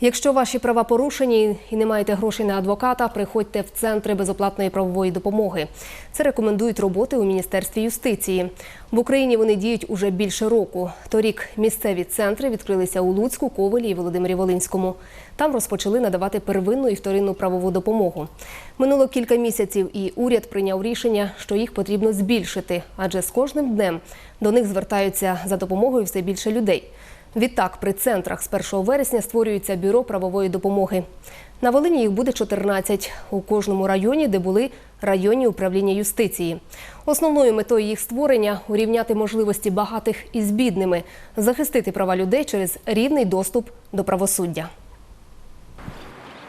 Якщо ваші права порушені і не маєте грошей на адвоката, приходьте в центри безоплатної правової допомоги. Це рекомендують роботи у міністерстві юстиції. В Україні вони діють уже більше року. Торік місцеві центри відкрилися у Луцьку, Ковелі і Володимирі Волинському. Там розпочали надавати первинну і вторинну правову допомогу. Минуло кілька місяців, і уряд прийняв рішення, що їх потрібно збільшити, адже з кожним днем до них звертаються за допомогою все більше людей. Відтак, при центрах з 1 вересня створюється бюро правової допомоги. На Волині їх буде 14 у кожному районі, де були районні управління юстиції. Основною метою їх створення урівняти можливості багатих із бідними, захистити права людей через рівний доступ до правосуддя.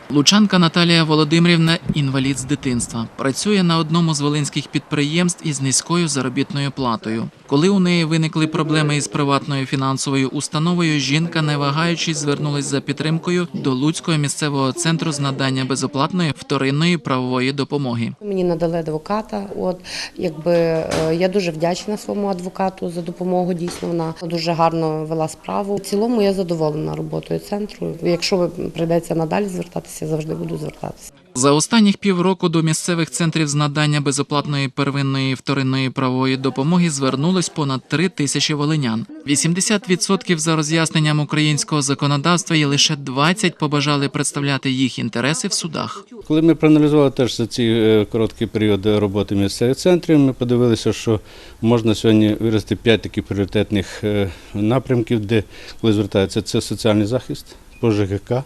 Лучанка Наталія Володимирівна інвалід з дитинства. Працює на одному з волинських підприємств із низькою заробітною платою. Коли у неї виникли проблеми із приватною фінансовою установою, жінка, не вагаючись, звернулась за підтримкою до Луцького місцевого центру з надання безоплатної вторинної правової допомоги. Мені надали адвоката. От якби е, я дуже вдячна своєму адвокату за допомогу. Дійсно, вона дуже гарно вела справу. В цілому я задоволена роботою центру. Якщо прийдеться надалі звертатися, завжди буду звертатися. За останніх півроку до місцевих центрів з надання безоплатної первинної вторинної правової допомоги звернулось понад три тисячі волинян. 80% за роз'ясненням українського законодавства і лише 20 побажали представляти їх інтереси в судах. Коли ми проаналізували теж за ці е, короткі періоди роботи місцевих центрів, ми подивилися, що можна сьогодні виразити п'ять таких пріоритетних е, напрямків, де коли звертаються це соціальний захист, по ЖКК,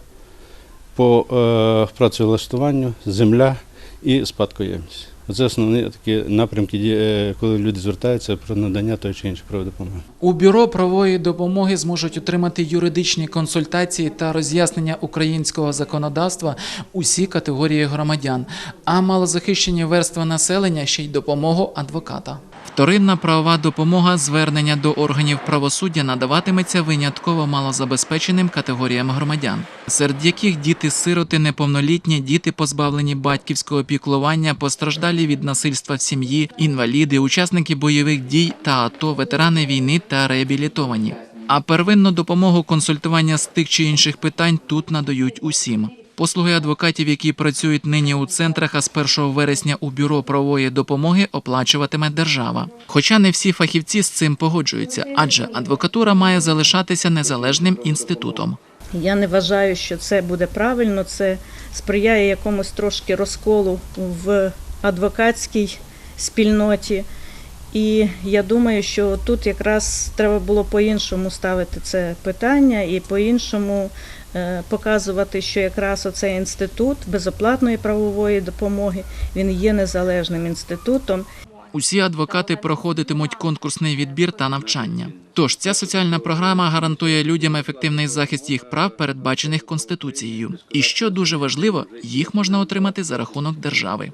по е, працевлаштуванню, земля і спадкоємність. Це основні такі напрямки, е, коли люди звертаються про надання тої чи іншої правової допомоги. У бюро правової допомоги зможуть отримати юридичні консультації та роз'яснення українського законодавства усі категорії громадян, а малозахищені верстви населення ще й допомогу адвоката. Вторинна правова допомога звернення до органів правосуддя надаватиметься винятково малозабезпеченим категоріям громадян, серед яких діти-сироти, неповнолітні, діти позбавлені батьківського піклування, постраждалі від насильства в сім'ї, інваліди, учасники бойових дій та АТО, ветерани війни та реабілітовані. А первинну допомогу консультування з тих чи інших питань тут надають усім. Послуги адвокатів, які працюють нині у центрах, а з 1 вересня у бюро правової допомоги оплачуватиме держава. Хоча не всі фахівці з цим погоджуються, адже адвокатура має залишатися незалежним інститутом. Я не вважаю, що це буде правильно. Це сприяє якомусь трошки розколу в адвокатській спільноті. І я думаю, що тут якраз треба було по-іншому ставити це питання і по-іншому е, показувати, що якраз оцей інститут безоплатної правової допомоги він є незалежним інститутом. Усі адвокати проходитимуть конкурсний відбір та навчання. Тож ця соціальна програма гарантує людям ефективний захист їх прав, передбачених конституцією. І що дуже важливо, їх можна отримати за рахунок держави.